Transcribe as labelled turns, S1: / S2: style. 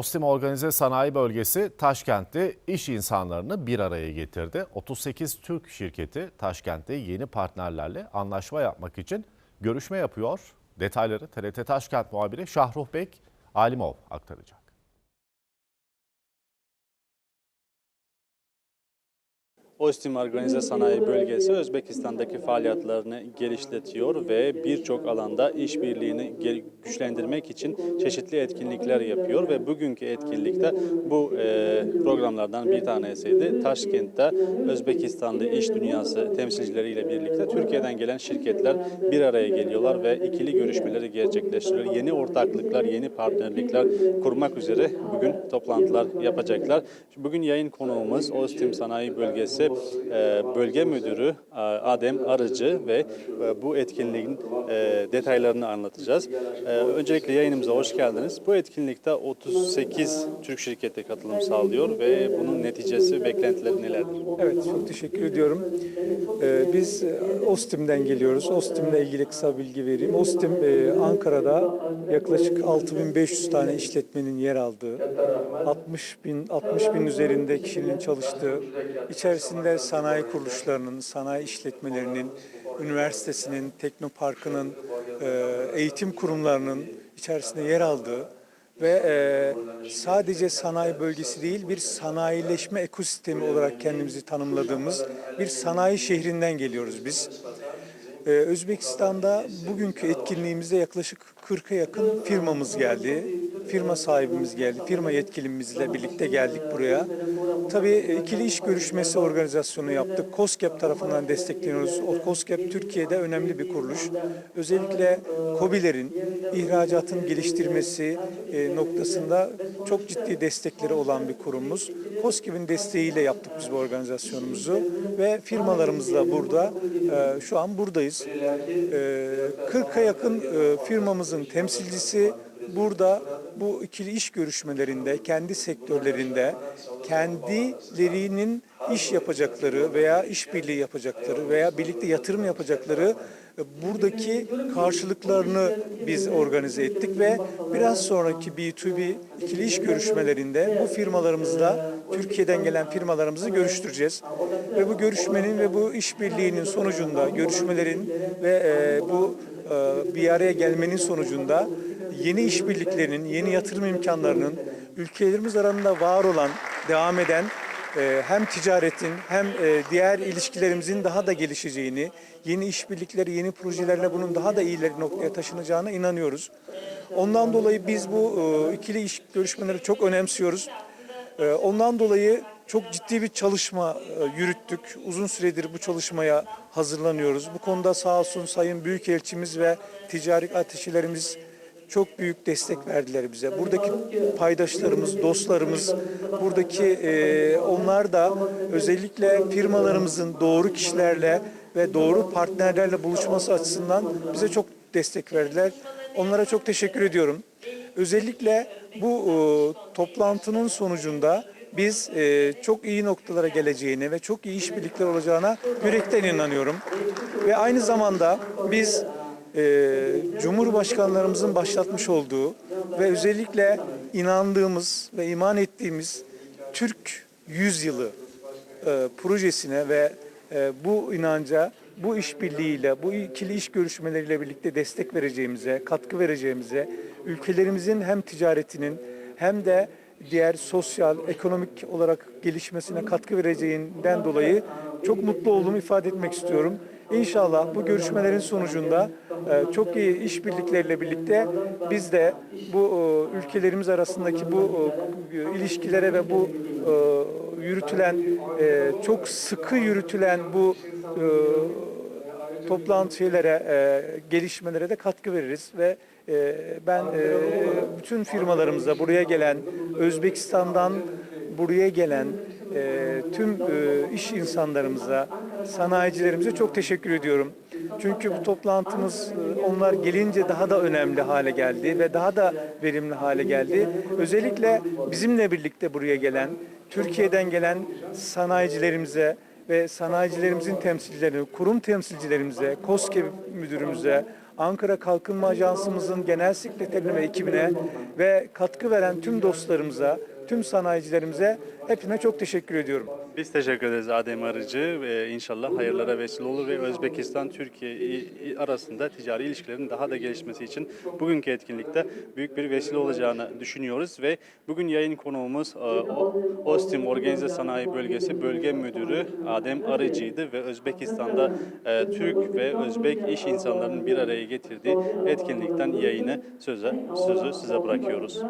S1: Ostim Organize Sanayi Bölgesi Taşkent'te iş insanlarını bir araya getirdi. 38 Türk şirketi Taşkent'te yeni partnerlerle anlaşma yapmak için görüşme yapıyor. Detayları TRT Taşkent muhabiri Şahruh Bek Alimov aktaracak.
S2: Ostim Organize Sanayi Bölgesi Özbekistan'daki faaliyetlerini genişletiyor ve birçok alanda işbirliğini güçlendirmek için çeşitli etkinlikler yapıyor ve bugünkü etkinlikte bu e, programlardan bir tanesiydi. Taşkent'te Özbekistanlı iş dünyası temsilcileriyle birlikte Türkiye'den gelen şirketler bir araya geliyorlar ve ikili görüşmeleri gerçekleştiriyor. Yeni ortaklıklar, yeni partnerlikler kurmak üzere bugün toplantılar yapacaklar. Bugün yayın konuğumuz Ostim Sanayi Bölgesi e, Bölge Müdürü Adem Arıcı ve e, bu etkinliğin e, detaylarını anlatacağız. Öncelikle yayınımıza hoş geldiniz. Bu etkinlikte 38 Türk şirketi katılım sağlıyor ve bunun neticesi beklentileri nelerdir?
S3: Evet, çok teşekkür ediyorum. Biz Ostim'den geliyoruz. Ostim'le ilgili kısa bilgi vereyim. Ostim Ankara'da yaklaşık 6500 tane işletmenin yer aldığı, 60 bin 60 bin üzerinde kişinin çalıştığı, içerisinde sanayi kuruluşlarının, sanayi işletmelerinin, üniversitesinin, teknoparkının, e, eğitim kurumlarının içerisinde yer aldığı ve e, sadece sanayi bölgesi değil bir sanayileşme ekosistemi olarak kendimizi tanımladığımız bir sanayi şehrinden geliyoruz biz. Ee, Özbekistan'da bugünkü etkinliğimizde yaklaşık 40'a yakın firmamız geldi. Firma sahibimiz geldi. Firma yetkilimizle birlikte geldik buraya. Tabii e, ikili iş görüşmesi organizasyonu yaptık. COSGAP tarafından destekleniyoruz. O COSGAP Türkiye'de önemli bir kuruluş. Özellikle KOBİ'lerin ihracatın geliştirmesi e, noktasında çok ciddi destekleri olan bir kurumumuz. COSGAP'in desteğiyle yaptık biz bu organizasyonumuzu ve firmalarımız da burada. E, Şu an buradayız. E, 40'a yakın firmamızın temsilcisi burada bu ikili iş görüşmelerinde, kendi sektörlerinde kendilerinin iş yapacakları veya işbirliği yapacakları veya birlikte yatırım yapacakları e, buradaki karşılıklarını biz organize ettik ve biraz sonraki B2B ikili iş görüşmelerinde bu firmalarımızla Türkiye'den gelen firmalarımızı görüştüreceğiz. Ve bu görüşmenin ve bu işbirliğinin sonucunda, görüşmelerin ve e, bu e, bir araya gelmenin sonucunda yeni işbirliklerinin, yeni yatırım imkanlarının ülkelerimiz arasında var olan, devam eden e, hem ticaretin hem e, diğer ilişkilerimizin daha da gelişeceğini, yeni işbirlikleri, yeni projelerle bunun daha da iyileri noktaya taşınacağına inanıyoruz. Ondan dolayı biz bu e, ikili iş görüşmeleri çok önemsiyoruz. Ondan dolayı çok ciddi bir çalışma yürüttük. Uzun süredir bu çalışmaya hazırlanıyoruz. Bu konuda sağ olsun Sayın Büyükelçimiz ve ticari ateşilerimiz çok büyük destek verdiler bize. Buradaki paydaşlarımız, dostlarımız, buradaki e, onlar da özellikle firmalarımızın doğru kişilerle ve doğru partnerlerle buluşması açısından bize çok destek verdiler. Onlara çok teşekkür ediyorum. Özellikle bu e, toplantının sonucunda biz e, çok iyi noktalara geleceğine ve çok iyi işbirlikler olacağına yürekten inanıyorum. Ve aynı zamanda biz e, Cumhurbaşkanlarımızın başlatmış olduğu ve özellikle inandığımız ve iman ettiğimiz Türk Yüzyılı e, projesine ve e, bu inanca, bu işbirliğiyle, bu ikili iş görüşmeleriyle birlikte destek vereceğimize, katkı vereceğimize, ülkelerimizin hem ticaretinin hem de diğer sosyal, ekonomik olarak gelişmesine katkı vereceğinden dolayı çok mutlu olduğumu ifade etmek istiyorum. İnşallah bu görüşmelerin sonucunda e, çok iyi işbirlikleriyle birlikte biz de bu e, ülkelerimiz arasındaki bu e, ilişkilere ve bu yürütülen çok sıkı yürütülen bu toplantı şeylere, e, gelişmelere de katkı veririz ve ben bütün firmalarımıza buraya gelen, Özbekistan'dan buraya gelen tüm iş insanlarımıza, sanayicilerimize çok teşekkür ediyorum. Çünkü bu toplantımız e, onlar gelince daha da önemli hale geldi ve daha da verimli hale geldi. Özellikle bizimle birlikte buraya gelen, Türkiye'den gelen sanayicilerimize, ve sanayicilerimizin temsilcilerine, kurum temsilcilerimize, KOSGEB müdürümüze, Ankara Kalkınma Ajansımızın genel sekreterine ve ekibine ve katkı veren tüm dostlarımıza, tüm sanayicilerimize hepsine çok teşekkür ediyorum.
S2: Biz teşekkür ederiz Adem Arıcı ve inşallah hayırlara vesile olur ve Özbekistan Türkiye arasında ticari ilişkilerin daha da gelişmesi için bugünkü etkinlikte büyük bir vesile olacağını düşünüyoruz ve bugün yayın konuğumuz e, Ostim Organize Sanayi Bölgesi Bölge Müdürü Adem Arıcı'ydı ve Özbekistan'da e, Türk ve Özbek iş insanlarının bir araya getirdiği etkinlikten yayını söze, sözü size bırakıyoruz.